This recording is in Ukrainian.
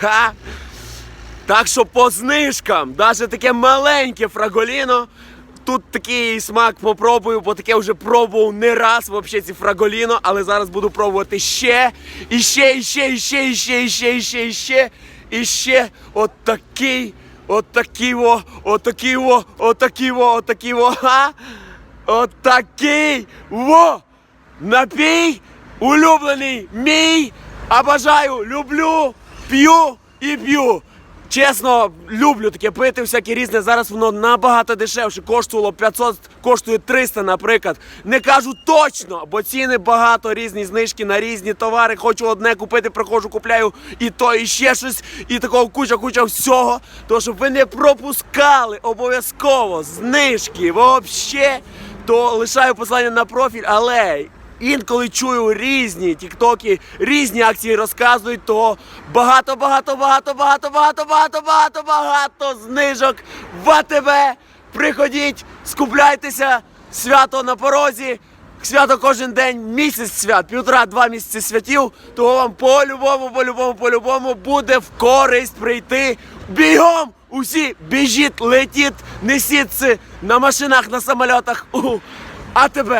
Ха! Так що по знижкам, навіть таке маленьке фраголіно. Тут такий смак попробую, бо таке вже пробував не раз вообще ці фраголіно, але зараз буду пробувати ще. І ще, і ще, і ще, і ще, і ще, і ще, і ще. І ще от такий, от такий во, от такий во, от такий во, от такий во, ха. От такий во. Напій, улюблений, мій. Обожаю, люблю п'ю і п'ю. Чесно, люблю таке пити всяке різне. Зараз воно набагато дешевше. Коштувало 500, коштує 300, наприклад. Не кажу точно, бо ціни багато, різні знижки на різні товари. Хочу одне купити, приходжу, купляю і то, і ще щось, і такого куча-куча всього. То щоб ви не пропускали обов'язково знижки, взагалі, то лишаю посилання на профіль, але. Інколи чую різні тіктоки, різні акції розказують, то багато, багато, багато, багато, багато, багато, багато, багато знижок в АТБ. Приходіть, скупляйтеся, свято на порозі. Свято кожен день, місяць свят, півтора-два місяці святів, того вам по-любому, по-любому, по-любому буде в користь прийти. Бігом! Усі біжіть, летіть, несіть на машинах, на самольотах. У АТБ.